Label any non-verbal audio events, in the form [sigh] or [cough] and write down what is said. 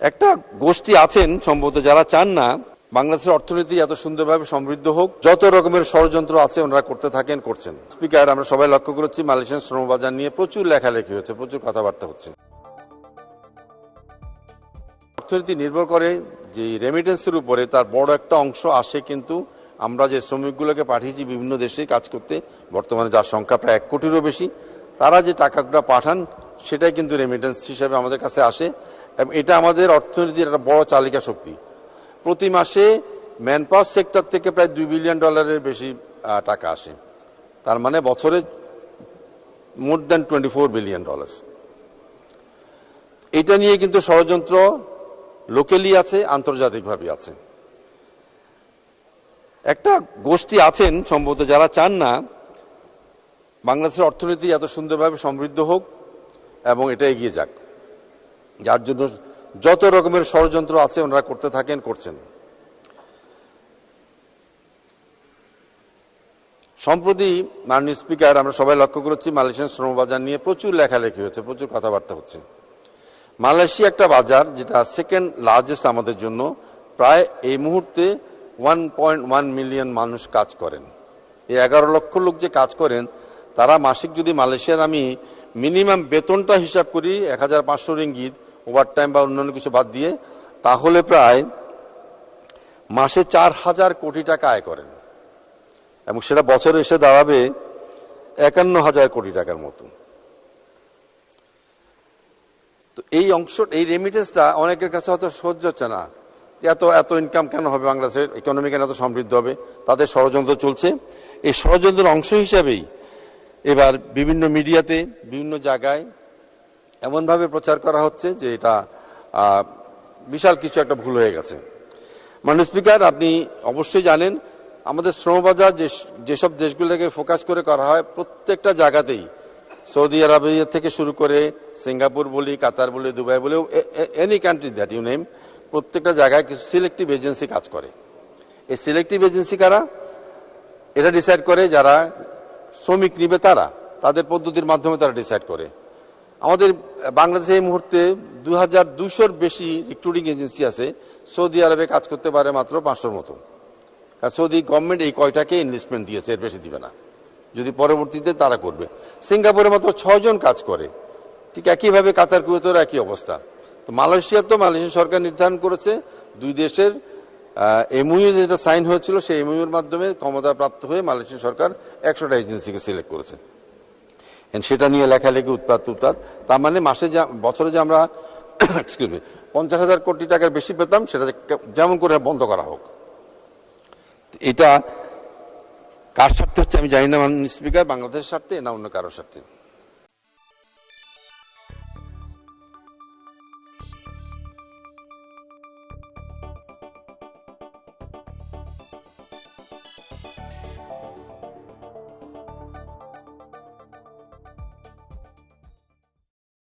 একটা গোষ্ঠী আছেন সম্ভবত যারা চান না বাংলাদেশের অর্থনীতি এত সুন্দরভাবে সমৃদ্ধ হোক, যত রকমের ষড়যন্ত্র আছে ওনারা করতে থাকেন, করছেন। স্পিকার, আমরা সবাই লক্ষ্য করেছি, মালয়েশিয়ান শ্রমবাজার নিয়ে প্রচুর লেখালেখি হচ্ছে, প্রচুর কথাবার্তা হচ্ছে। অর্থনীতি নির্ভর করে যে রেমিটেন্সের উপরে তার বড় একটা অংশ আসে কিন্তু আমরা যে শ্রমিকগুলোকে পাঠিয়েছি বিভিন্ন দেশে কাজ করতে, বর্তমানে যার সংখ্যা প্রায় এক কোটিরও বেশি, তারা যে টাকাগুলো পাঠান, সেটাই কিন্তু রেমিটেন্স হিসাবে আমাদের কাছে আসে। এবং এটা আমাদের অর্থনীতির একটা বড় চালিকা শক্তি। প্রতি মাসে ম্যান পাওয়ার সেক্টর থেকে প্রায় দুই বিলিয়ন ডলারের বেশি টাকা আসে। তার মানে বছরে more than twenty four billion dollar এটা নিয়ে কিন্তু ষড়যন্ত্র লোকালি আছে, আন্তর্জাতিকভাবে আছে। একটা গোষ্ঠী আছেন, সম্ভবত যারা চান না, বাংলাদেশের অর্থনীতি এত সুন্দরভাবে সমৃদ্ধ হোক এবং এটা এগিয়ে যাক। যার জন্য যত রকমের ষড়যন্ত্র আছে ওনারা করতে থাকেন, করছেন। সম্প্রতি মাননীয় স্পিকার, আমরা সবাই লক্ষ্য করেছি, মালয়েশিয়ান শ্রমবাজার নিয়ে প্রচুর লেখালেখি হচ্ছে, প্রচুর কথাবার্তা হচ্ছে। মালয়েশিয়া একটা বাজার যেটা সেকেন্ড লার্জেস্ট আমাদের জন্য, প্রায় এই মুহূর্তে ওয়ান পয়েন্ট ওয়ান মিলিয়ন মানুষ কাজ করেন। এই এগারো লক্ষ লোক যে কাজ করেন, তারা মাসিক যদি মালয়েশিয়ার আমি মিনিমাম বেতনটা হিসাব করি, এক হাজার পাঁচশো রিঙ্গিত ওভার টাইম বা অন্যান্য কিছু বাদ দিয়ে, তাহলে প্রায় মাসে চার হাজার কোটি টাকা আয় করেন। এবং সেটা বছরে এসে দাঁড়াবে একান্ন হাজার কোটি টাকার মতো। তো এই অংশ, এই রেমিটেন্সটা অনেকের কাছে হয়তো সহ্য হচ্ছে না। এত এত ইনকাম কেন হবে বাংলাদেশের ইকোনমি কেন এত সমৃদ্ধ হবে? তাদের ষড়যন্ত্র চলছে। এই ষড়যন্ত্রের অংশ হিসাবেই এবার বিভিন্ন মিডিয়াতে বিভিন্ন জায়গায় এমনভাবে প্রচার করা হচ্ছে যে এটা বিশাল কিছু একটা ভুল হয়ে গেছে। মাননীয় স্পিকার, আপনি অবশ্যই জানেন, আমাদের শ্রমবাজার যে, যেসব দেশগুলোকে ফোকাস করে করা হয়, প্রত্যেকটা জায়গাতেই, সৌদি আরবিয়া থেকে শুরু করে সিঙ্গাপুর বলি, কাতার বলি, দুবাই বলি any country that you name প্রত্যেকটা জায়গায় কিছু সিলেক্টিভ এজেন্সি কাজ করে। এই সিলেক্টিভ এজেন্সি কারা? এটা ডিসাইড করে যারা শ্রমিক নিবে তারা। তাদের পদ্ধতির মাধ্যমে তারা ডিসাইড করে। আমাদের বাংলাদেশে এই মুহূর্তে দু হাজার দুশোর বেশি রিক্রুটিং এজেন্সি আছে। সৌদি আরবে কাজ করতে পারে মাত্র পাঁচশোর মতো। আর সৌদি গভর্নমেন্ট এই কয়টাকে ইনভেস্টমেন্ট দিয়েছে, এর বেশি দিবে না। যদি পরবর্তীতে তারা করবে। সিঙ্গাপুরে মাত্র ছজন কাজ করে। ঠিক একইভাবে কাতার কুয়েতের একই অবস্থা। তো মালয়েশিয়া তো মালয়েশিয়া সরকার নির্ধারণ করেছে। দুই দেশের এমইউ যেটা সাইন হয়েছিল, সেই এমইউর মাধ্যমে ক্ষমতা প্রাপ্ত হয়ে মালয়েশিয়া সরকার একশোটা এজেন্সিকে সিলেক্ট করেছে। সেটা নিয়ে লেখালেখি উৎপাত উৎপাত তার মানে মাসে যা, বছরে যে আমরা [coughs] পঞ্চাশ হাজার কোটি টাকার বেশি পেতাম, সেটা যেমন করে বন্ধ করা হোক। এটা কার স্বার্থে হচ্ছে আমি জানি না স্পিকার বাংলাদেশের স্বার্থে না অন্য কারোর স্বার্থে?